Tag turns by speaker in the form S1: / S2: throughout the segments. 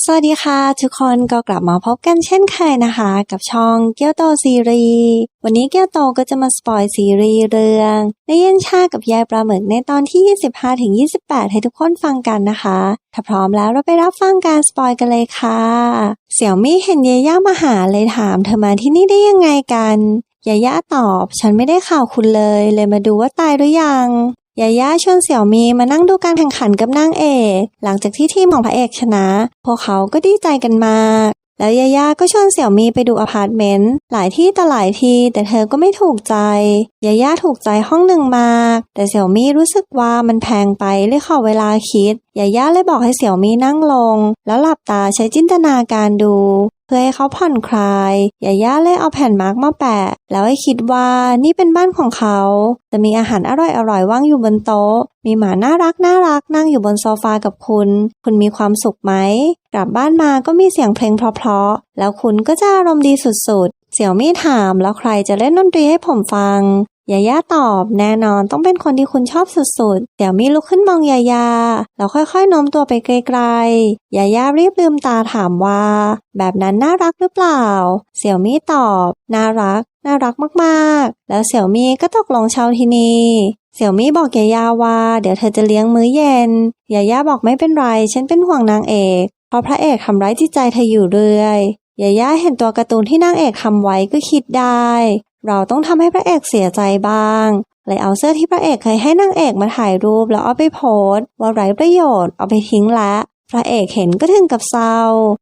S1: สวัสดีค่ะ ทุกคนก็กลับมาพบกันเช่นเคยนะคะ กับช่องเกียวโตซีรีส์วันนี้เกียวโตก็จะมาสปอยซีรีส์เรื่องในเย็นชากับยายปลาหมึกในตอนที่ 25ถึง28 ให้ทุกคนฟังกันนะคะ ถ้าพร้อมแล้วเราไปรับฟังการสปอยกันเลยค่ะ เสี่ยวมี่เห็นยาย่ามาหาเลยถามเธอมาที่นี่ได้ยังไงกันยาย่าตอบ ฉันไม่ได้ข่าวคุณเลย เลยมาดูว่าตายหรือยัง ยาย่าชวนเสี่ยวมีมานั่งดูการแข่งขันกับนางเอก หลังจากที่ทีมของพระเอกชนะ พวกเขาก็ดีใจกันมาก แล้วยาย่าก็ชวนเสี่ยวมีไปดูอพาร์ตเมนต์หลายที่ต่อหลายทีแต่เธอก็ไม่ถูกใจ ยาย่าถูกใจห้องหนึ่งมาก แต่เสี่ยวมีรู้สึกว่ามันแพงไปเลยขอเวลาคิด ยาย่าเลยบอกให้เสี่ยวมีนั่งลง แล้วหลับตาใช้จินตนาการดู พื่อให้เขาผ่อนคลายยาย่าเลยเอาแผ่นมาร์กมาแปะ แล้วให้คิดว่านี่เป็นบ้านของเขา จะมีอาหารอร่อยๆว่างอยู่บนโต๊ะ มีหมาน่ารักน่ารักนั่งอยู่บนโซฟากับคุณ คุณมีความสุขไหม กลับบ้านมาก็มีเสียงเพลงเพราะๆ แล้วคุณก็จะอารมณ์ดีสุดๆ เสี่ยวมี่ถามแล้วใครจะเล่นดนตรีให้ผมฟัง ยาย่าตอบแน่นอนต้องเป็นคนที่คุณชอบสุดๆเสี่ยวมี่ลุกขึ้นมองยาย่าแล้วค่อยๆโน้มตัวไปไกลๆยาย่ารีบลืมตาถามว่า แบบนั้นน่ารักหรือเปล่า เสี่ยวมี่ตอบ น่ารัก น่ารักมากๆ แล้วเสี่ยวมี่ก็ตกลงเช่าที่นี่เสี่ยวมี่บอกยาย่าว่า เดี๋ยวเธอจะเลี้ยงมื้อเย็นยาย่าบอกไม่เป็นไร ฉันเป็นห่วงนางเอกเพราะพระเอกทำร้ายจิตใจเธออยู่เรื่อยยาย่าเห็นตัวการ์ตูนที่นางเอกทำไว้ก็คิดได้ เราต้องทำให้พระเอกเสียใจบ้าง เลยเอาเสื้อที่พระเอกเคยให้นางเอกมาถ่ายรูปแล้วเอาไปโพสต์ว่าไร้ประโยชน์เอาไปทิ้งละพระเอกเห็นก็ถึงกับเศร้า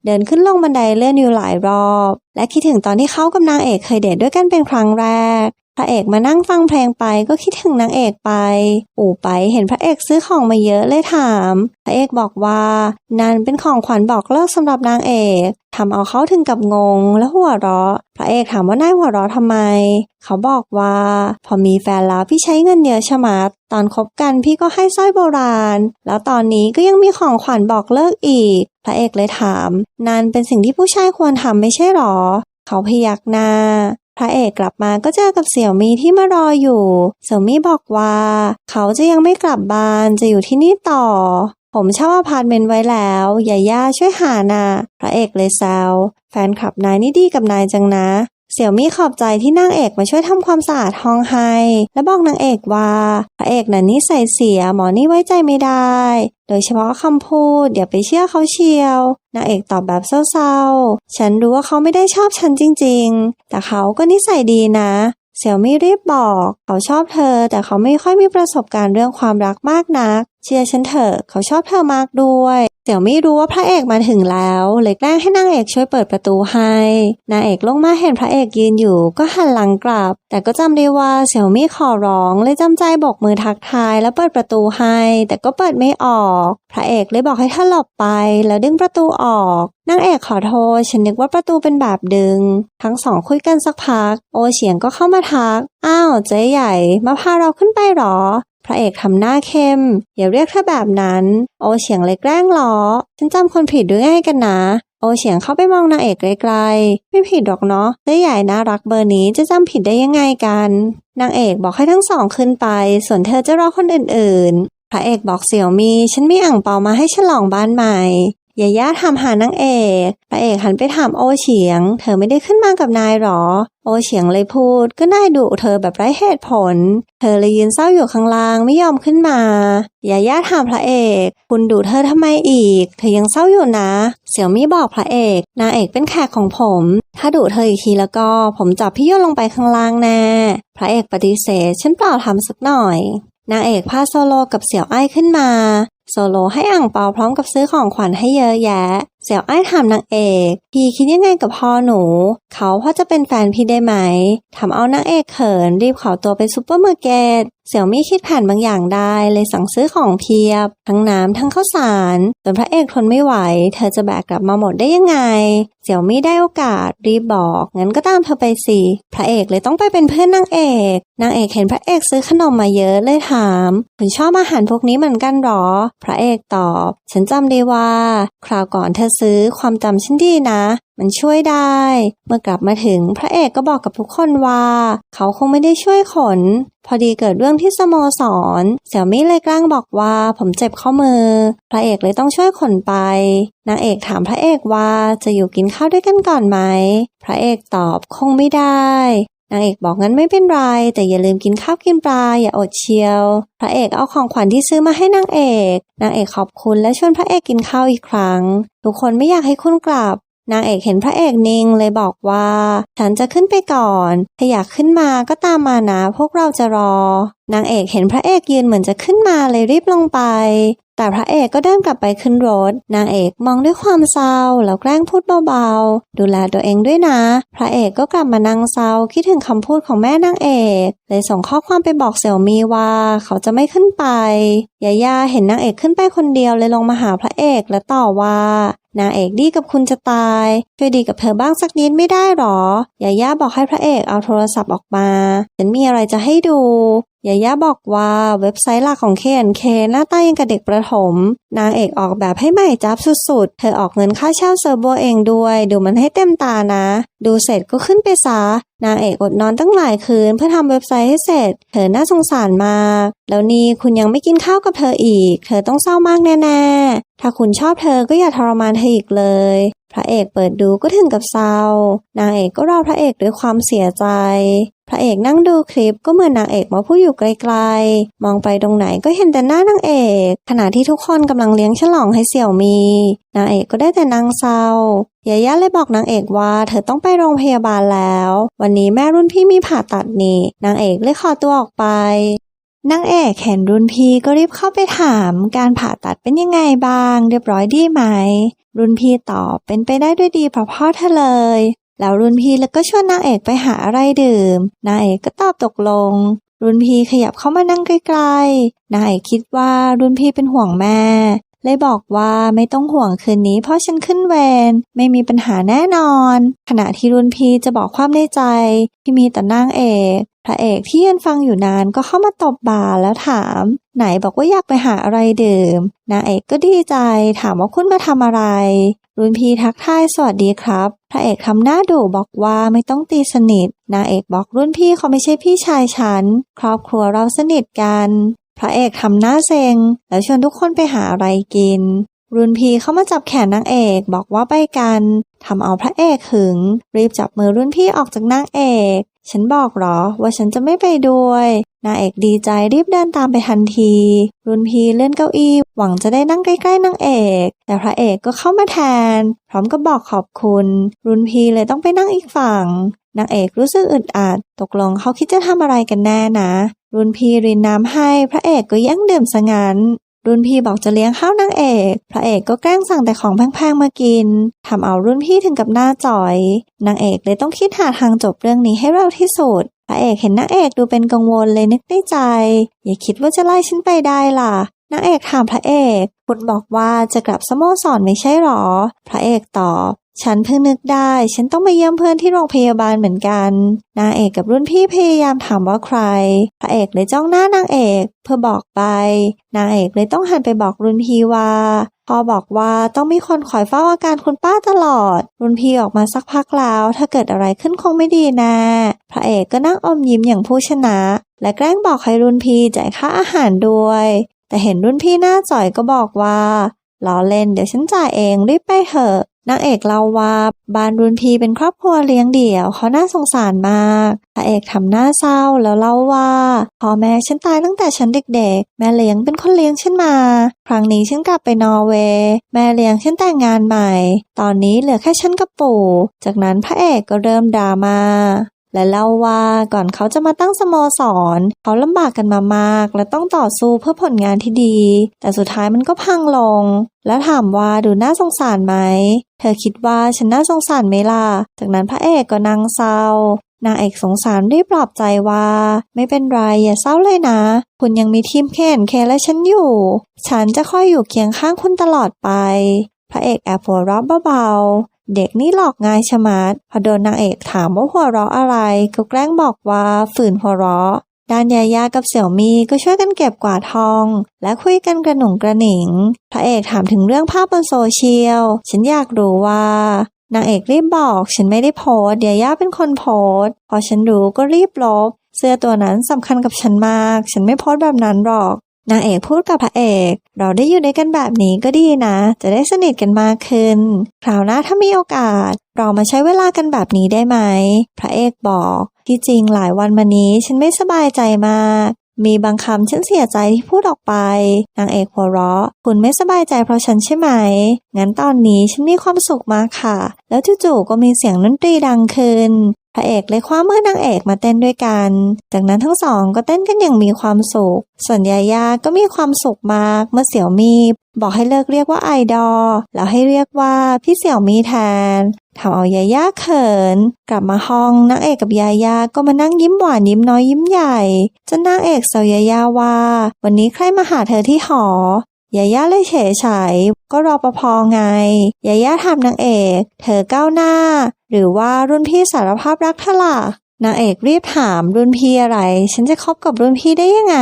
S1: เดินขึ้นลงบันไดเลื่อนอยู่หลายรอบ และคิดถึงตอนที่เขากับนางเอกเคยเดทด้วยกันเป็นครั้งแรก ระเอกมานั่งฟังเพลงไปก็คิดถึงนางเอกไปอู่ไปเห็นพระเอกซื้อของมาเยอะเลยถาม พระเอกบอกว่านั่นเป็นของขวัญบอกเลิกสำหรับนางเอกทำเอาเขาถึงกับงงและหัวเราะ พระเอกถามว่านายหัวเราะทำไม เขาบอกว่า พอมีแฟนแล้วพี่ใช้เงินเยอะชะมัดตอนคบกันพี่ก็ให้สร้อยโบราณ แล้วตอนนี้ก็ยังมีของขวัญบอกเลิกอีก พระเอกเลยถาม นั่นเป็นสิ่งที่ผู้ชายควรทำไม่ใช่หรอ เขาพยักหน้า ระเอกกลับมาก็เจอกับเสี่ยวมีที่มารออยู่ เสี่ยวมีบอกว่า เขาจะยังไม่กลับบ้านจะอยู่ที่นี่ต่อ ผมเช่าอพาร์ตเมนต์ไว้แล้วยาย่าช่วยหานะพระเอกเลยแซวแฟนคลับนายนี่ดีกับนายจังนะ เสี่ยวมี่ขอบใจที่นางเอกมาช่วยทำความสะอาดห้องให้ และบอกนางเอกว่า พระเอกน่ะนิสัยเสียหมอนี่ไว้ใจไม่ได้ โดยเฉพาะคำพูดอย่าไปเชื่อเขาเชียว นางเอกตอบแบบเศร้าๆ ฉันรู้ว่าเขาไม่ได้ชอบฉันจริงๆ แต่เขาก็นิสัยดีนะเสี่ยวมี่รีบบอก เขาชอบเธอ แต่เขาไม่ค่อยมีประสบการณ์เรื่องความรักมากนักเชื่อฉันเถอะเขาชอบเธอมากด้วยเสี่ยวมี่รู้ว่าพระเอกมาถึงแล้ว เลยแกล้งให้นางเอกช่วยเปิดประตูให้นางเอกลงมาเห็นพระเอกยืนอยู่ ก็หันหลังกลับ แต่ก็จำได้ว่าเสี่ยวมี่ขอร้อง เลยจำใจบอกมือทักทายแล้วเปิดประตูให้ แต่ก็เปิดไม่ออก พระเอกเลยบอกให้ท่านหลบไป แล้วดึงประตูออกนางเอกขอโทษฉันนึกว่าประตูเป็นแบบดึง ทั้งสองคุยกันสักพัก โอเฉียงก็เข้ามาทัก อ้าวเจ๊ใหญ่มาพาเราขึ้นไปหรอ ระเอกทำหน้าเข้ม อย่าเรียกเธอแบบนั้น โอเฉียงเลยแกล้งล้อ ฉันจำคนผิดด้วยไงกันนะ โอเฉียงเข้าไปมองนางเอกไกลๆ ไม่ผิดหรอกเนาะเจ้ใหญ่น่ารักเบอร์นี้จะจำผิดได้ยังไงกัน นางเอกบอกให้ทั้งสองขึ้นไป ส่วนเธอจะรอคนอื่นๆ พระเอกบอกเสี่ยวมี ฉันมีอ่างเปามาให้ฉลองบ้านใหม่ ยาย่าถามหานางเอกพระเอกหันไปถามโอเฉียง เธอไม่ได้ขึ้นมากับนายหรอ โอเฉียงเลยพูดก็นายดุเธอแบบไร้เหตุผล เธอเลยยืนเศร้าอยู่ข้างล่างไม่ยอมขึ้นมายาย่าถามพระเอก คุณดุเธอทำไมอีก เธอยังเศร้าอยู่นะ เสี่ยวมี่บอกพระเอกนางเอกเป็นแขกของผม ถ้าดุเธออีกทีแล้วก็ ผมจับพี่โยนลงไปข้างล่างแน่พระเอกปฏิเสธฉันเปล่าทำสักหน่อยนางเอกพาโซโลกับเสี่ยวไอ้ขึ้นมา โซโลให้อ่างเปาพร้อมกับซื้อของขวัญให้เยอะแยะ เสี่ยวไอ้ถามนางเอก พี่คิดยังไงกับพ่อหนู เขาพ่อจะเป็นแฟนพี่ได้ไหมทำเอานางเอกเขินรีบขอตัวไปซูเปอร์มาร์เก็ตเสี่ยวมี่คิดแผนบางอย่างได้ เลยสั่งซื้อของเพียบ ทั้งน้ำทั้งข้าวสารจนพระเอกทนไม่ไหว เธอจะแบกกลับมาหมดได้ยังไง เสี่ยวมี่ได้โอกาสรีบบอกงั้นก็ตามเธอไปสิพระเอกเลยต้องไปเป็นเพื่อนนางเอกนางเอกเห็นพระเอกซื้อขนมมาเยอะเลยถามคุณชอบอาหารพวกนี้เหมือนกันหรอ พระเอกตอบ ฉันจำได้ว่า คราวก่อนเธอซื้อความจำฉันดีนะ มันช่วยได้ เมื่อกลับมาถึงพระเอกก็บอกกับทุกคนว่า เขาคงไม่ได้ช่วยขน พอดีเกิดเรื่องที่สโมสร เสี่ยวมี่เลยกล้งบอกว่าผมเจ็บข้อมือ พระเอกเลยต้องช่วยขนไป นางเอกถามพระเอกว่าจะอยู่กินข้าวด้วยกันก่อนไหม พระเอกตอบคงไม่ได้ นางเอกบอกงั้นไม่เป็นไร แต่อย่าลืมกินข้าวกินปลาอย่าอดเชียว พระเอกเอาของขวัญที่ซื้อมาให้นางเอก นางเอกขอบคุณและชวนพระเอกกินข้าวอีกครั้ง ทุกคนไม่อยากให้คุณกลับ นางเอกเห็นพระเอกนิ่งเลยบอกว่า ฉันจะขึ้นไปก่อนถ้าอยากขึ้นมาก็ตามมานะพวกเราจะรอ นางเอกเห็นพระเอกยืนเหมือนจะขึ้นมาเลยรีบลงไป แต่พระเอกก็เดินกลับไปขึ้นรถ นางเอกมองด้วยความเศร้าแล้วแกล้งพูดเบาๆ ดูแลตัวเองด้วยนะ พระเอกก็กลับมานั่งเศร้าคิดถึงคำพูดของแม่นางเอกเลยส่งข้อความไปบอกเสี่ยวมีว่าเขาจะไม่ขึ้นไปยาย่าเห็นนางเอกขึ้นไปคนเดียวเลยลงมาหาพระเอกและต่อว่า นางเอกดีกับคุณจะตาย ช่วยดีกับเธอบ้างสักนิดไม่ได้หรอยาย่าบอกให้พระเอกเอาโทรศัพท์ออกมา ฉันมีอะไรจะให้ดู ยาย่าบอกว่าเว็บไซต์หลักของ K&K หน้าตายังกับเด็กประถม นางเอกออกแบบให้ใหม่จับสุดๆ เธอออกเงินค่าเช่าเซิร์ฟเวอร์เองด้วย ดูมันให้เต็มตานะ ดูเสร็จก็ขึ้นไปซะนางเอกอดนอนตั้งหลายคืนเพื่อทำเว็บไซต์ให้เสร็จ เธอน่าสงสารมาก แล้วนี่คุณยังไม่กินข้าวกับเธออีก เธอต้องเศร้ามากแน่ๆ ถ้าคุณชอบเธอก็อย่าทรมานเธออีกเลยพระเอกเปิดดูก็ถึงกับเศร้า นางเอกก็รอพระเอกด้วยความเสียใจ พระเอกนั่งดูคลิปก็เหมือนนางเอกมาพูดอยู่ไกลๆ มองไปตรงไหนก็เห็นแต่หน้านางเอก ขณะที่ทุกคนกำลังเลี้ยงฉลองให้เสี่ยวมี นางเอกก็ได้แต่นั่งเศร้ายาย่าเลยบอกนางเอกว่าเธอต้องไปโรงพยาบาลแล้ว วันนี้แม่รุ่นพี่มีผ่าตัดนี่ นางเอกเลยขอตัวออกไปนางเอกเห็นรุ่นพี่ก็รีบเข้าไปถามการผ่าตัดเป็นยังไงบ้าง เรียบร้อยดีไหม รุ่นพี่ตอบเป็นไปได้ด้วยดีเพราะพ่อเธอเลย แล้วรุ่นพี่แล้วก็ชวนนางเอกไปหาอะไรดื่ม นางเอกก็ตอบตกลง รุ่นพี่ขยับเข้ามานั่งใกล้ๆ นางเอกคิดว่ารุ่นพี่เป็นห่วงแม่ เลยบอกว่าไม่ต้องห่วงคืนนี้เพราะฉันขึ้นเวรไม่มีปัญหาแน่นอน ขณะที่รุ่นพี่จะบอกความในใจที่มีต่อนางเอกพระเอกที่ยืนฟังอยู่นานก็เข้ามาตบบ่าแล้วถาม ไหนบอกว่าอยากไปหาอะไรดื่มนางเอกก็ดีใจถามว่าคุณมาทำอะไร รุ่นพี่ทักทายสวัสดีครับ พระเอกทำหน้าดุบอกว่าไม่ต้องตีสนิท นางเอกบอกรุ่นพี่เขาไม่ใช่พี่ชายฉัน ครอบครัวเราสนิทกัน พระเอกทำหน้าเซ็ง แล้วชวนทุกคนไปหาอะไรกิน รุ่นพี่เข้ามาจับแขนนางเอกบอกว่าไปกันทำเอาพระเอกหึง รีบจับมือรุ่นพี่ออกจากนางเอก ฉันบอกหรอว่าฉันจะไม่ไปด้วยนางเอกดีใจรีบเดินตามไปทันที รุ่นพีเลื่อนเก้าอี้หวังจะได้นั่งใกล้ๆนางเอก แต่พระเอกก็เข้ามาแทน พร้อมกับบอกขอบคุณ รุ่นพีเลยต้องไปนั่งอีกฝั่งนางเอกรู้สึกอึดอัด ตกลงเขาคิดจะทำอะไรกันแน่นะ รุ่นพีรินน้ำให้พระเอกก็แย่งดื่มซะงั้น รุ่นพี่บอกจะเลี้ยงข้าวนางเอก พระเอกก็แกล้งสั่งแต่ของแพงๆมากิน ทำเอารุ่นพี่ถึงกับหน้าจ่อย นางเอกเลยต้องคิดหาทางจบเรื่องนี้ให้เร็วที่สุด พระเอกเห็นนางเอกดูเป็นกังวลเลยนึกในใจ อย่าคิดว่าจะไล่ฉันไปได้ล่ะ นางเอกถามพระเอก คุณบอกว่าจะกลับสโมสรไม่ใช่หรอ พระเอกตอบ ฉันเพิ่งนึกได้ ฉันต้องไปเยี่ยมเพื่อนที่โรงพยาบาลเหมือนกัน นางเอกกับรุ่นพี่พยายามถามว่าใคร พระเอกเลยจ้องหน้านางเอก เพื่อบอกไป นางเอกเลยต้องหันไปบอกรุ่นพี่ว่าพอบอกว่าต้องมีคนคอยเฝ้าอาการคุณป้าตลอด รุ่นพี่ออกมาสักพักแล้ว ถ้าเกิดอะไรขึ้นคงไม่ดีแนะ พระเอกก็นั่งอมยิ้มอย่างผู้ชนะ และแกล้งบอกให้รุ่นพี่จ่ายค่าอาหารด้วย แต่เห็นรุ่นพี่หน้าจ่อยก็บอกว่าล้อเล่นเดี๋ยวฉันจ่ายเองรีบไปเถอะ นางเอกเล่าว่าบ้านรุ่นพี่เป็นครอบครัวเลี้ยงเดี่ยวเขาน่าสงสารมากพระเอกทำหน้าเศร้าแล้วเล่าว่าพ่อแม่ฉันตายตั้งแต่ฉันเด็กๆ แม่เลี้ยงเป็นคนเลี้ยงฉันมา ครั้งนี้ฉันกลับไปนอร์เวย์แม่เลี้ยงฉันแต่งงานใหม่ ตอนนี้เหลือแค่ฉันกับปู่ จากนั้นพระเอกก็เริ่มดราม่า และเล่าว่าก่อนเขาจะมาตั้งสโมสร เขาลำบากกันมามาก และต้องต่อสู้เพื่อผลงานที่ดี แต่สุดท้ายมันก็พังลง แล้วถามว่าดูน่าสงสารไหม เธอคิดว่าฉันน่าสงสารไหมล่ะ จากนั้นพระเอกก็นั่งเศร้านางเอกสงสารรีบปลอบใจว่า ไม่เป็นไรอย่าเศร้าเลยนะ คุณยังมีทีมแข่นเคและฉันอยู่ ฉันจะคอยอยู่เคียงข้างคุณตลอดไป พระเอกแอบหัวเราะเบาๆ เด็กนี่หลอกง่ายชะมัดพอโดนนางเอกถามว่าหัวเราะอะไรก็แกล้งบอกว่าฝืนหัวเราะด้านยายากับเสี่ยวมีก็ช่วยกันเก็บกวาดทอง และคุยกันกระหนุ่งกระหนิง พระเอกถามถึงเรื่องภาพบนโซเชียล ฉันอยากรู้ว่า นางเอกรีบบอกฉันไม่ได้โพสต์ยาย่าเป็นคนโพสพอฉันรู้ก็รีบลบ เสื้อตัวนั้นสำคัญกับฉันมาก ฉันไม่โพสแบบนั้นหรอก นางเอกพูดกับพระเอก เราได้อยู่ด้วยกันแบบนี้ก็ดีนะ จะได้สนิทกันมากขึ้น คราวหน้าถ้ามีโอกาส เรามาใช้เวลากันแบบนี้ได้ไหม พระเอกบอก ที่จริงหลายวันมานี้ฉันไม่สบายใจมากมีบางคำฉันเสียใจที่พูดออกไป นางเอกหัวเราะ คุณไม่สบายใจเพราะฉันใช่ไหม งั้นตอนนี้ฉันมีความสุขมากค่ะ แล้วจู่ๆก็มีเสียงดนตรีดังขึ้น พระเอกเลยคว้ามือนางเอกมาเต้นด้วยกัน จากนั้นทั้งสองก็เต้นกันอย่างมีความสุข ส่วนยายาก็มีความสุขมากเมื่อเสี่ยวมีบอกให้เลิกเรียกว่าไอดอลแล้วให้เรียกว่าพี่เสี่ยวมีแทนทำเอายาย่าเขิน กลับมาห้องนางเอกกับยายาก็มานั่งยิ้มหวานยิ้มน้อยยิ้มใหญ่จนนางเอกแซวยายาว่า วันนี้ใครมาหาเธอที่หอ ยาย่าเลยเฉยเฉยก็รอปภไง ยาย่าถามนางเอก เธอก้าวหน้า หรือว่ารุ่นพี่สารภาพรักเธอล่ะนางเอกรีบถามรุ่นพี่อะไร ฉันจะคบกับรุ่นพี่ได้ยังไง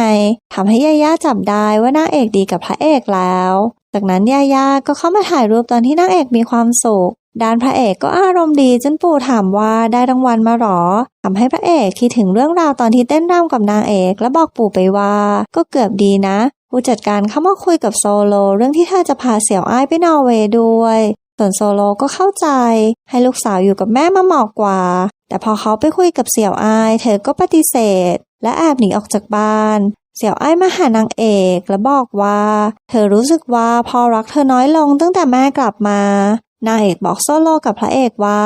S1: ทำให้ยาย่าจับได้ว่านางเอกดีกับพระเอกแล้ว จากนั้นยาย่าก็เข้ามาถ่ายรูปตอนที่นางเอกมีความสุขด้านพระเอกก็อารมณ์ดีจนปู่ถามว่าได้รางวัลมาหรอทำให้พระเอกคิดถึงเรื่องราวตอนที่เต้นรำกับนางเอก และบอกปู่ไปว่า ก็เกือบดีนะ ผู้จัดการเข้ามาคุยกับโซโลเรื่องที่เธอจะพาเสี่ยวอ้ายไปนอร์เวย์ด้วย ส่วนโซโลก็เข้าใจ ให้ลูกสาวอยู่กับแม่มาเหมาะกว่า แต่พอเขาไปคุยกับเสี่ยวอ้าย เธอก็ปฏิเสธ และแอบหนีออกจากบ้าน เสี่ยวอ้ายมาหานางเอกและบอกว่า เธอรู้สึกว่าพอรักเธอน้อยลงตั้งแต่แม่กลับมานางเอกบอกโซโลกับพระเอกว่า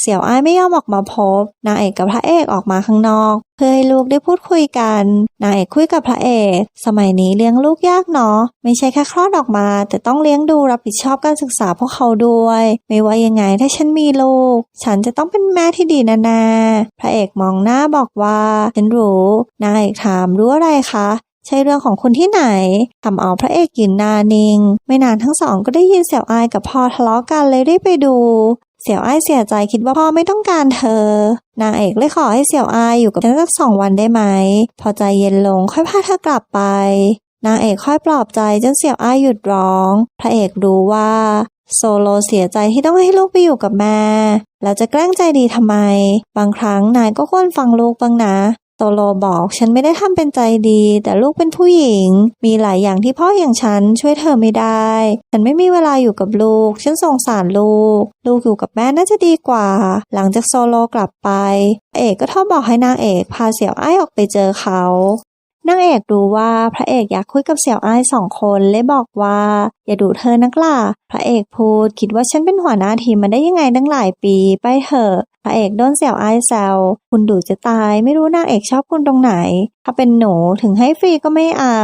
S1: เสี่ยวอ้ายไม่ยอมออกมาพบ นางเอกกับพระเอกออกมาข้างนอก เพื่อให้ลูกได้พูดคุยกัน นางเอกคุยกับพระเอก สมัยนี้เลี้ยงลูกยากเนาะไม่ใช่แค่คลอดออกมา แต่ต้องเลี้ยงดูรับผิดชอบการศึกษาพวกเขาด้วย ไม่ว่ายังไงถ้าฉันมีลูก ฉันจะต้องเป็นแม่ที่ดีแน่ๆพระเอกมองหน้าบอกว่าฉันรู้ นางเอกถามรู้อะไรคะใช่เรื่องของคุณที่ไหนทำเอาพระเอกยืนหนานิง ไม่นานทั้งสองก็ได้ยินเสี่ยวอายกับพ่อทะเลาะกันเลยรีบไปดู เสี่ยวอ้ายเสียใจคิดว่าพ่อไม่ต้องการเธอ นางเอกเลยขอให้เสี่ยวอ้ายอยู่กับฉันสักสองวันได้ไหม พอใจเย็นลงค่อยพาเธอกลับไป นางเอกค่อยปลอบใจจนเสี่ยวอ้ายหยุดร้อง พระเอกรู้ว่าโซโลเสียใจที่ต้องให้ลูกไปอยู่กับแม่ แล้วจะแกล้งใจดีทำไม บางครั้งนายก็ควรฟังลูกบ้างนะ โซโลบอก ฉันไม่ได้ทำเป็นใจดี แต่ลูกเป็นผู้หญิง มีหลายอย่างที่พ่ออย่างฉันช่วยเธอไม่ได้ ฉันไม่มีเวลาอยู่กับลูก ฉันสงสารลูก ลูกอยู่กับแม่น่าจะดีกว่า หลังจากโซโลกลับไป เอกก็โทรบอกให้นางเอกพาเสี่ยวไอ้ออกไปเจอเขานางเอกรู้ว่าพระเอกอยากคุยกับเสี่ยวอ้ายสองคนเลยบอกว่า อย่าดูเธอนักล่ะ พระเอกพูดคิดว่าฉันเป็นหัวหน้าทีมมาได้ยังไงตั้งหลายปี ไปเถอะ ระเอกโดนเสี่ยวไอ้แซวคุณดูจะตายไม่รู้นางเอกชอบคุณตรงไหน ถ้าเป็นหนูถึงให้ฟรีก็ไม่เอา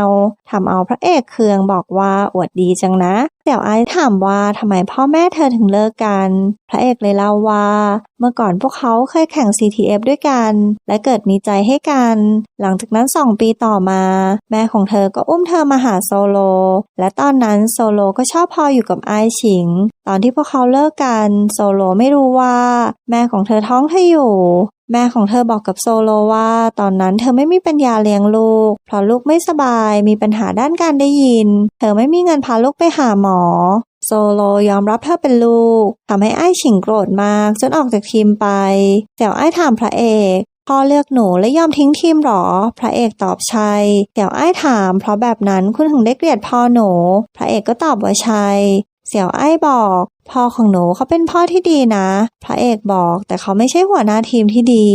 S1: ทำเอาพระเอกเคืองบอกว่าอวดดีจังนะเสี่ยวไอ้ถามว่าทำไมพ่อแม่เธอถึงเลิกกัน พระเอกเลยเล่าว่า เมื่อก่อนพวกเขาเคยแข่ง CTF ด้วยกัน และเกิดมีใจให้กัน หลังจากนั้นสองปีต่อมา แม่ของเธอก็อุ้มเธอมาหาโซโล และตอนนั้นโซโลก็ชอบพออยู่กับไอ้ชิง ตอนที่พวกเขาเลิกกัน โซโลไม่รู้ว่า แม่ของเธออท้องเธออยู่ แม่ของเธอบอกกับโซโลว่า ตอนนั้นเธอไม่มีปัญญาเลี้ยงลูก เพราะลูกไม่สบายมีปัญหาด้านการได้ยิน เธอไม่มีเงินพาลูกไปหาหมอโซโลยอมรับเธอเป็นลูกทำให้ไอ้ายฉิงโกรธมาก จนออกจากทีมไปเสี่ยวไอ้ถามพระเอกพ่อเลือกหนูและยอมทิ้งทีมหรอ พระเอกตอบใช่เสี่ยวไอ้ถาม เพราะแบบนั้นคุณถึงได้เกลียดพ่อหนู พระเอกก็ตอบว่าใช่ เสี่ยวไอ้บอก พ่อของหนูเขาเป็นพ่อที่ดีนะ พระเอกบอก แต่เขาไม่ใช่หัวหน้าทีมที่ดี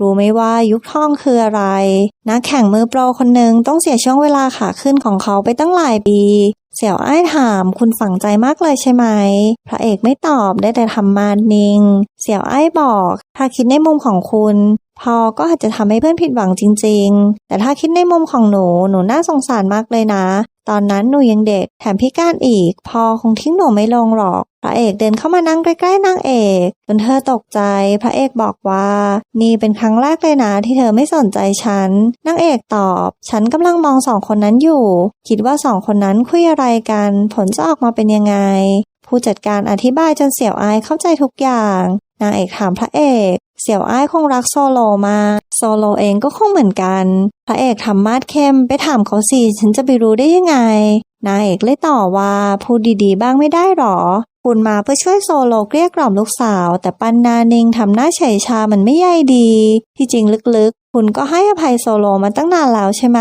S1: รู้ไหมว่ายุคทองคืออะไร นักแข่งมือโปรคนหนึ่งต้องเสียช่วงเวลาขาขึ้นของเขาไปตั้งหลายปีเสี่ยวอ้ายถามคุณฝังใจมากเลยใช่ไหม พระเอกไม่ตอบได้แต่ทำมานิ่ง เสี่ยวอ้ายบอก ถ้าคิดในมุมของคุณพ่อก็อาจจะทำให้เพื่อนผิดหวังจริง ๆ แต่ถ้าคิดในมุมของหนู หนูน่าสงสารมากเลยนะตอนนั้นหนูยังเด็กแถมพิการอีก พอคงทิ้งหนูไม่ลงหรอก พระเอกเดินเข้ามานั่งใกล้ๆนางเอกจนเธอตกใจ พระเอกบอกว่า นี่เป็นครั้งแรกเลยนะที่เธอไม่สนใจฉันนางเอกตอบ ฉันกำลังมองสองคนนั้นอยู่ คิดว่าสองคนนั้นคุยอะไรกัน ผลจะออกมาเป็นยังไงผู้จัดการอธิบายจนเสี่ยวอายเข้าใจทุกอย่าง นางเอกถามพระเอก เสี่ยวอ้ายคงรักโซโลมากโซโลเองก็คงเหมือนกัน พระเอกทำมาดเข้มไปถามเขาสิฉันจะไปรู้ได้ยังไง นางเอกเลยต่อว่าพูดดีๆ บ้างไม่ได้หรอ คุณมาเพื่อช่วยโซโลเกลี้ยกล่อมลูกสาว แต่ปันนานิงทำหน้าเฉยชามันไม่ใยดี ที่จริงลึกๆ คุณก็ให้อภัยโซโลมาตั้งนานแล้วใช่ไหม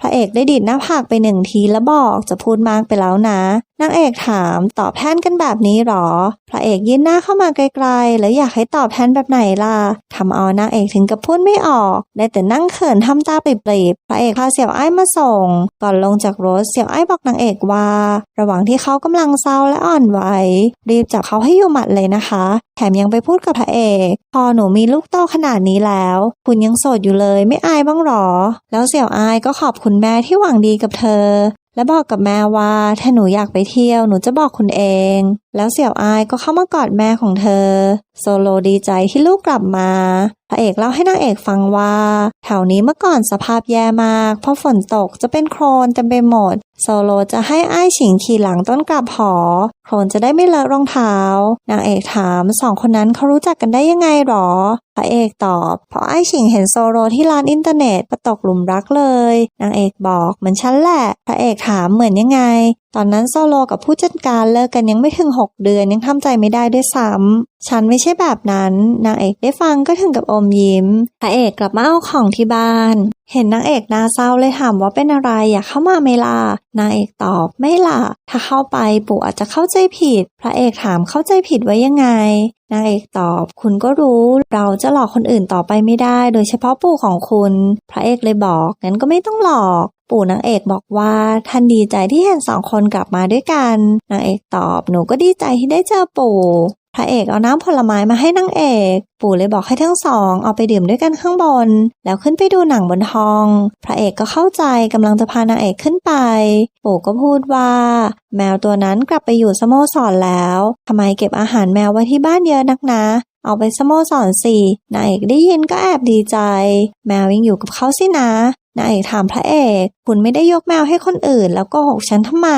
S1: พระเอกได้ดีดหน้าผากไปหนึ่งทีแล้วบอกจะพูดมากไปแล้วนะ นางเอกถามตอบแทนกันแบบนี้หรอ พระเอกยื่นหน้าเข้ามาไกลๆ แล้วอยากให้ตอบแทนแบบไหนล่ะทำเอานางเอกถึงกับพูดไม่ออก ได้แต่นั่งเขินทำตาปริบๆ พระเอกพาเสี่ยวไอ้มาส่ง ก่อนลงจากรถเสี่ยวไอ้บอกนางเอกว่า ระหว่างที่เขากำลังเศร้าและอ่อนไหวรีบจับเขาให้อยู่หมัดเลยนะคะ แถมยังไปพูดกับพระเอก พอหนูมีลูกโตขนาดนี้แล้ว คุณยังโสดอยู่เลย ไม่อายบ้างหรอ แล้วเสี่ยวอายก็ขอบคุณแม่ที่หวังดีกับเธอ และบอกกับแม่ว่าถ้าหนูอยากไปเที่ยวหนูจะบอกคุณเอง แล้วเสี่ยวอายก็เข้ามากอดแม่ของเธอ โซโลดีใจที่ลูกกลับมา พระเอกเล่าให้นางเอกฟังว่า แถวนี้เมื่อก่อนสภาพแย่มาก เพราะฝนตกจะเป็นโคลนเต็มไปหมด โซโลจะให้อ้ายฉิงขี่หลังต้นกลับหอ โคลนจะได้ไม่เลอะรองเท้า นางเอกถามสองคนนั้นเขารู้จักกันได้ยังไงหรอ พระเอกตอบ เพราะไอ้ายฉิงเห็นโซโลที่ร้านอินเทอร์เน็ตก็ตกหลุมรักเลย นางเอกบอกเหมือนฉันแหละ พระเอกถามเหมือนยังไง ตอนนั้นโซโลกับผู้จัดการเลิกกันยังไม่ถึง 6 เดือนยังทำใจไม่ได้ด้วยซ้ำฉันไม่ใช่แบบนั้น นางเอกได้ฟังก็ถึงกับอมยิ้ม พระเอกกลับมาเอาของที่บ้าน เห็นนางเอกนาเศร้าเลยถามว่าเป็นอะไรอยากเข้ามาไหมล่ะนางเอกตอบไม่ล่ะ ถ้าเข้าไปปู่อาจจะเข้าใจผิด พระเอกถามเข้าใจผิดไว้ยังไง นางเอกตอบ คุณก็รู้เราจะหลอกคนอื่นต่อไปไม่ได้ โดยเฉพาะปู่ของคุณ พระเอกเลยบอกงั้นก็ไม่ต้องหลอกปู่นางเอกบอกว่าท่านดีใจที่เห็นสองคนกลับมาด้วยกัน นางเอกตอบหนูก็ดีใจที่ได้เจอปู่ พระเอกเอาน้ำผลไม้มาให้นางเอก ปู่เลยบอกให้ทั้งสองเอาไปดื่มด้วยกันข้างบน แล้วขึ้นไปดูหนังบนห้อง พระเอกก็เข้าใจกำลังจะพานางเอกขึ้นไป ปู่ก็พูดว่า แมวตัวนั้นกลับไปอยู่สโมสรแล้วทำไมเก็บอาหารแมวไว้ที่บ้านเยอะนักนะเอาไปสโมสรสินางเอกได้ยินก็แอบดีใจ แมวยังอยู่กับเขาสินะนางเอกถามพระเอก คุณไม่ได้ยกแมวให้คนอื่น แล้วก็หกฉันทำไม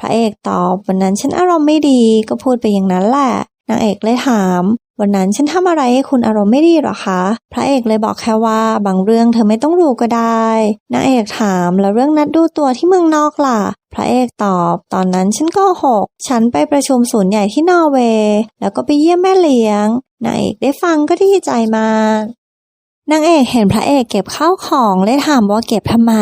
S1: พระเอกตอบวันนั้นฉันอารมณ์ไม่ดีก็พูดไปอย่างนั้นแหละ นางเอกเลยถาม วันนั้นฉันทำอะไรให้คุณอารมณ์ไม่ดีหรอคะ พระเอกเลยบอกแค่ว่าบางเรื่องเธอไม่ต้องรู้ก็ได้ นางเอกถามแล้วเรื่องนัดดูตัวที่เมืองนอกล่ะ พระเอกตอบ ตอนนั้นฉันก็หก ฉันไปประชุมศูนย์ใหญ่ที่นอร์เวย์แล้วก็ไปเยี่ยมแม่เลี้ยง นางเอกได้ฟังก็ดีใจมากนางเอกเห็นพระเอกเก็บข้าวของเลยถามว่าเก็บทำไม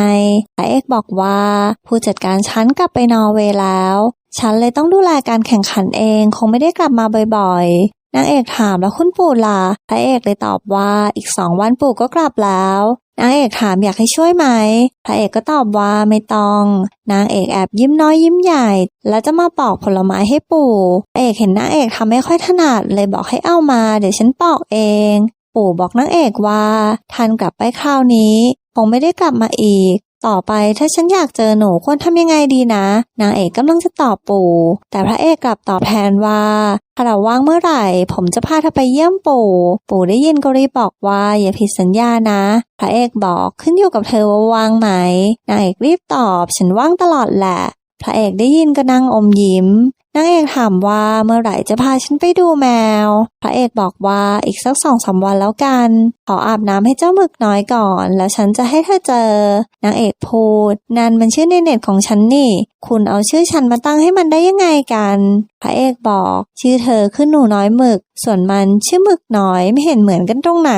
S1: พระเอกบอกว่า ผู้จัดการฉันกลับไปนอร์เวย์แล้ว ฉันเลยต้องดูแลการแข่งขันเองคงไม่ได้กลับมาบ่อยๆ นางเอกถามแล้วคุณปู่ล่ะพระเอกเลยตอบว่าอีกสองวันปู่ก็กลับแล้วนางเอกถามอยากให้ช่วยไหม พระเอกก็ตอบว่าไม่ต้อง นางเอกแอบยิ้มน้อยยิ้มใหญ่ แล้วจะมาปอกผลไม้ให้ปู่พระเอกเห็นนางเอกทำไม่ค่อยถนัดเลยบอกให้เอามาเดี๋ยวฉันปอกเอง ปู่บอกนางเอกว่าท่านกลับไปคราวนี้คงไม่ได้กลับมาอีก ต่อไปถ้าฉันอยากเจอหนูควรทำยังไงดีนะ นางเอกกำลังจะตอบปู่ แต่พระเอกกลับตอบแทนว่าถ้าเราว่างเมื่อไหร่ ผมจะพาเธอไปเยี่ยมปู่ ปู่ได้ยินก็รีบบอกว่าอย่าผิดสัญญานะ พระเอกบอกขึ้นอยู่กับเธอว่าว่างไหม นางเอกรีบตอบฉันว่างตลอดแหละ พระเอกได้ยินก็นั่งอมยิ้ม นางเอกถามว่าเมื่อไหร่จะพาฉันไปดูแมว พระเอกบอกว่าอีกสักสองสามวันแล้วกัน ขออาบน้ำให้เจ้าหมึกน้อยก่อน แล้วฉันจะให้เธอเจอ นางเอกพูดนันมันชื่อในเน็ตของฉันนี่ คุณเอาชื่อฉันมาตั้งให้มันได้ยังไงกัน พระเอกบอก ชื่อเธอคือหนูน้อยหมึก ส่วนมันชื่อหมึกน้อยไม่เห็นเหมือนกันตรงไหน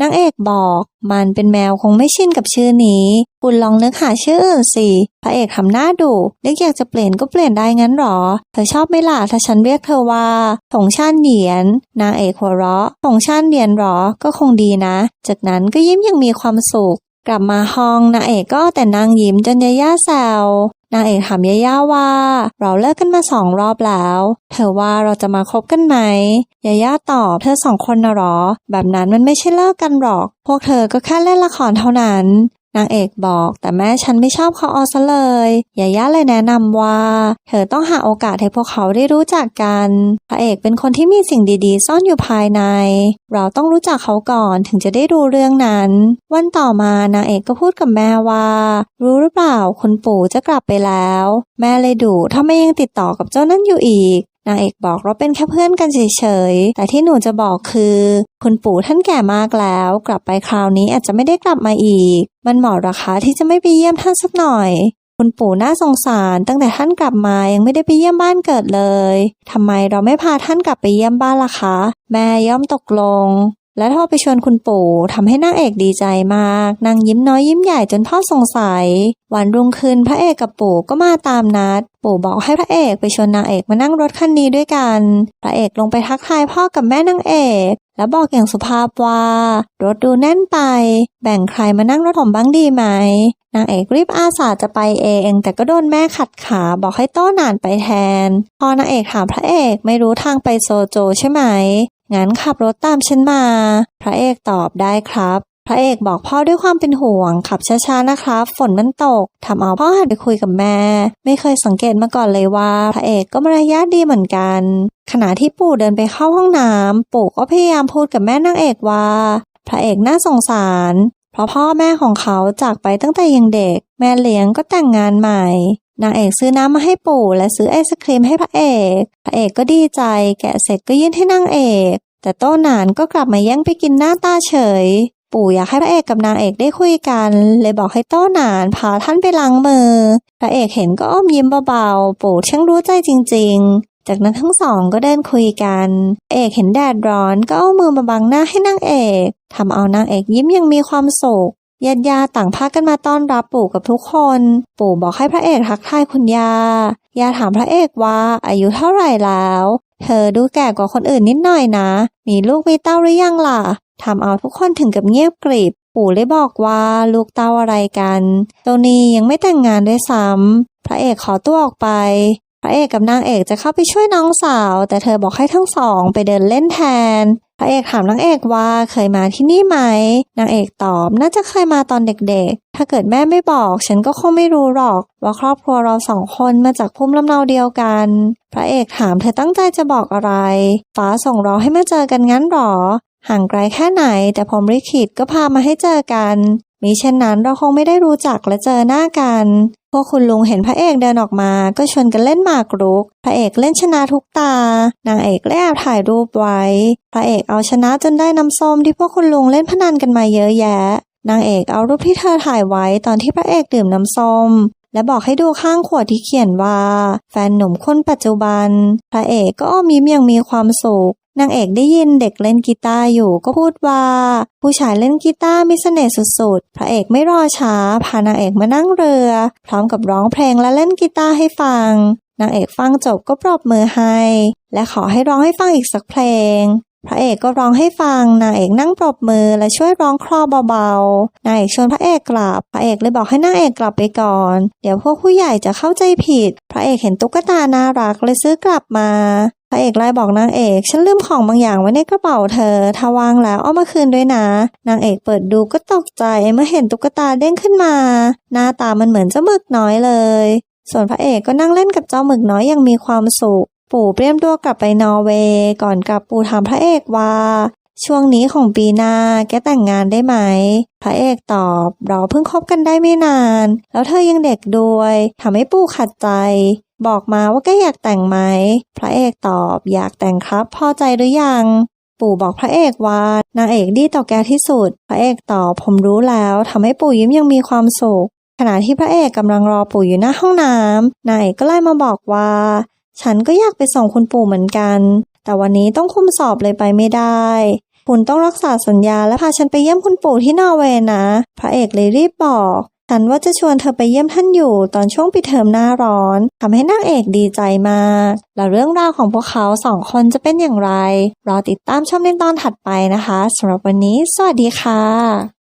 S1: นางเอกบอก มันเป็นแมวคงไม่ชินกับชื่อนี้ คุณลองนึกหาชื่ออื่นสิ พระเอกทำหน้าดุนึกอยากจะเปลี่ยนก็เปลี่ยนได้งั้นหรอ เธอชอบไหมล่ะถ้าฉันเรียกเธอว่าถงชานเหยียน นางเอกหัวเราะถงชานเหยียนหรอ ก็คงดีนะ จากนั้นก็ยิ้มอยังมีความสุข กลับมาห้องนางเอกก็แต่นางยิ้มจนยาย่าแซวนางเอกถามยาย่าว่า เราเลิกกันมาสองรอบแล้ว เธอว่าเราจะมาคบกันไหมยาย่าตอบเธอสองคนนะหรอ แบบนั้นมันไม่ใช่เลิกกันหรอก พวกเธอก็แค่เล่นละครเท่านั้น นางเอกบอก แต่แม่ฉันไม่ชอบเขาเอซะเลยยาย่าเลยแนะนำว่า เธอต้องหาโอกาสให้พวกเขาได้รู้จักกัน พระเอกเป็นคนที่มีสิ่งดีๆ ซ่อนอยู่ภายใน เราต้องรู้จักเขาก่อนถึงจะได้รู้เรื่องนั้น วันต่อมานางเอกก็พูดกับแม่ว่า รู้หรือเปล่าคุณปู่จะกลับไปแล้ว แม่เลยดุถ้าไม่ยังติดต่อกับเจ้านั่นอยู่อีก นางเอกบอกว่าเป็นแค่เพื่อนกันเฉยๆ แต่ที่หนูจะบอกคือ คุณปู่ท่านแก่มากแล้ว กลับไปคราวนี้อาจจะไม่ได้กลับมาอีก มันเหมาะราคาที่จะไม่ไปเยี่ยมท่านสักหน่อย คุณปู่น่าสงสารตั้งแต่ท่านกลับมายังไม่ได้ไปเยี่ยมบ้านเกิดเลยทำไมเราไม่พาท่านกลับไปเยี่ยมบ้านล่ะคะ แม่ย่อมตกลง และโทรไปชวนคุณปู่ทำให้นางเอกดีใจมาก นางยิ้มน้อยยิ้มใหญ่จนพ่อสงสัย วันรุ่งขึ้นพระเอกกับปู่ก็มาตามนัด ปู่บอกให้พระเอกไปชวนนางเอกมานั่งรถคันนี้ด้วยกัน พระเอกลงไปทักทายพ่อกับแม่นางเอก แล้วบอกอย่างสุภาพว่า รถดูแน่นไป แบ่งใครมานั่งรถผมบ้างดีไหม นางเอกรีบอาสาจะไปเอง แต่ก็โดนแม่ขัดขาบอกให้โต้หนานไปแทน พอนางเอกถามพระเอกไม่รู้ทางไปโซโจใช่ไหม งั้นขับรถตามฉันมา พระเอกตอบได้ครับ พระเอกบอกพ่อด้วยความเป็นห่วง ขับช้าๆนะครับ ฝนมันตกทำเอาพ่อหันไปคุยกับแม่ ไม่เคยสังเกตมาก่อนเลยว่า พระเอกก็มารยาทดีเหมือนกัน ขณะที่ปู่เดินไปเข้าห้องน้ำปู่ก็พยายามพูดกับแม่นางเอกว่า พระเอกน่าสงสารเพราะพ่อแม่ของเขาจากไปตั้งแต่ยังเด็ก แม่เลี้ยงก็แต่งงานใหม่ นางเอกซื้อน้ำมาให้ปู่ และซื้อไอศครีมให้พระเอก พระเอกก็ดีใจ แกะเสร็จก็ยื่นให้นางเอก แต่โต้หนานก็กลับมาแย่งไปกินหน้าตาเฉย ปู่อยากให้พระเอกกับนางเอกได้คุยกัน เลยบอกให้โต้หนานพาท่านไปล้างมือ พระเอกเห็นก็อ้อมยิ้มเบาๆ ปู่ช่างรู้ใจจริง ๆ จากนั้นทั้งสองก็เดินคุยกัน เอกเห็นแดดร้อนก็เอามือมาบังหน้าให้นางเอกทำเอานางเอกยิ้มยังมีความสุข ญาติญาต่างพากันมาต้อนรับปู่กับทุกคน ปู่บอกให้พระเอกทักทายคุณยา ยาถามพระเอกว่าอายุเท่าไหร่แล้ว เธอดูแก่กว่าคนอื่นนิดหน่อยนะ มีลูกมีเต้าหรือยังล่ะทำเอาทุกคนถึงกับเงียบกริบ ปู่เลยบอกว่าลูกเต้าอะไรกันเจ้านี่ยังไม่แต่งงานด้วยซ้ำพระเอกขอตัวออกไป ระเอกกับนางเอกจะเข้าไปช่วยน้องสาว แต่เธอบอกให้ทั้งสองไปเดินเล่นแทน พระเอกถามนางเอกว่าเคยมาที่นี่ไหม นางเอกตอบน่าจะเคยมาตอนเด็กๆ ถ้าเกิดแม่ไม่บอก ฉันก็คงไม่รู้หรอก ว่าครอบครัวเราสองคนมาจากภูมิลำเนาเดียวกัน พระเอกถามเธอตั้งใจจะบอกอะไร ฟ้าส่งเราให้มาเจอกันงั้นหรอห่างไกลแค่ไหนแต่ผมริขิตก็พามาให้เจอกันมิเช่นนั้นเราคงไม่ได้รู้จักและเจอหน้ากัน พวกคุณลุงเห็นพระเอกเดินออกมา ก็ชวนกันเล่นหมากรุก พระเอกเล่นชนะทุกตา นางเอกเลยแอบถ่ายรูปไว้ พระเอกเอาชนะจนได้น้ำส้มที่พวกคุณลุงเล่นพนันกันมาเยอะแยะ นางเอกเอารูปที่เธอถ่ายไว้ตอนที่พระเอกดื่มน้ำส้มและบอกให้ดูข้างขวดที่เขียนว่า แฟนหนุ่มคนปัจจุบัน พระเอกก็อมยิ้มอย่างมีความสุข นางเอกได้ยินเด็กเล่นกีตาร์อยู่ก็พูดว่า ผู้ชายเล่นกีตาร์มีเสน่ห์สุดๆ พระเอกไม่รอช้า พานางเอกมานั่งเรือ พร้อมกับร้องเพลงและเล่นกีตาร์ให้ฟัง นางเอกฟังจบก็ปรบมือให้ และขอให้ร้องให้ฟังอีกสักเพลง พระเอกก็ร้องให้ฟัง นางเอกนั่งปรบมือและช่วยร้องคลอเบาๆ นางเอกชวนพระเอกกลับ พระเอกเลยบอกให้นางเอกกลับไปก่อน เดี๋ยวพวกผู้ใหญ่จะเข้าใจผิด พระเอกเห็นตุ๊กตาน่ารักเลยซื้อกลับมาพระเอกไล่บอกนางเอก ฉันลืมของบางอย่างไว้ในกระเป๋าเธอ ถ้าวางแล้วเอามาคืนด้วยนะ นางเอกเปิดดูก็ตกใจเมื่อเห็นตุ๊กตาเด้งขึ้นมา หน้าตามันเหมือนเจ้าหมึกน้อยเลย ส่วนพระเอกก็นั่งเล่นกับเจ้าหมึกน้อยอย่างมีความสุข ปู่เตรียมตัวกลับไปนอร์เวย์ก่อนกลับปู่ถามพระเอกว่า ช่วงนี้ของปีหน้าแกแต่งงานได้ไหม พระเอกตอบ เราเพิ่งคบกันได้ไม่นาน แล้วเธอยังเด็กด้วยทำให้ปู่ขัดใจ บอกมาว่าแกอยากแต่งไหม พระเอกตอบ อยากแต่งครับพอใจหรือยังปู่บอกพระเอกว่านางเอกดีต่อแกที่สุด พระเอกตอบผมรู้แล้วทำให้ปู่ยิ้มยังมีความสุข ขณะที่พระเอกกำลังรอปู่อยู่หน้าห้องน้ำนางเอกก็ไล่มาบอกว่า ฉันก็อยากไปส่งคุณปู่เหมือนกัน แต่วันนี้ต้องคุมสอบเลยไปไม่ได้ คุณต้องรักษาสัญญาและพาฉันไปเยี่ยมคุณปู่ที่นอร์เวย์นะ พระเอกเลยรีบบอก ฉันว่าจะชวนเธอไปเยี่ยมท่านอยู่ตอนช่วงปิดเทอมหน้าร้อนทำให้นางเอกดีใจมาก แล้วเรื่องราวของพวกเขาสองคนจะเป็นอย่างไร รอติดตามชมในตอนถัดไปนะคะสำหรับวันนี้ สวัสดีค่ะ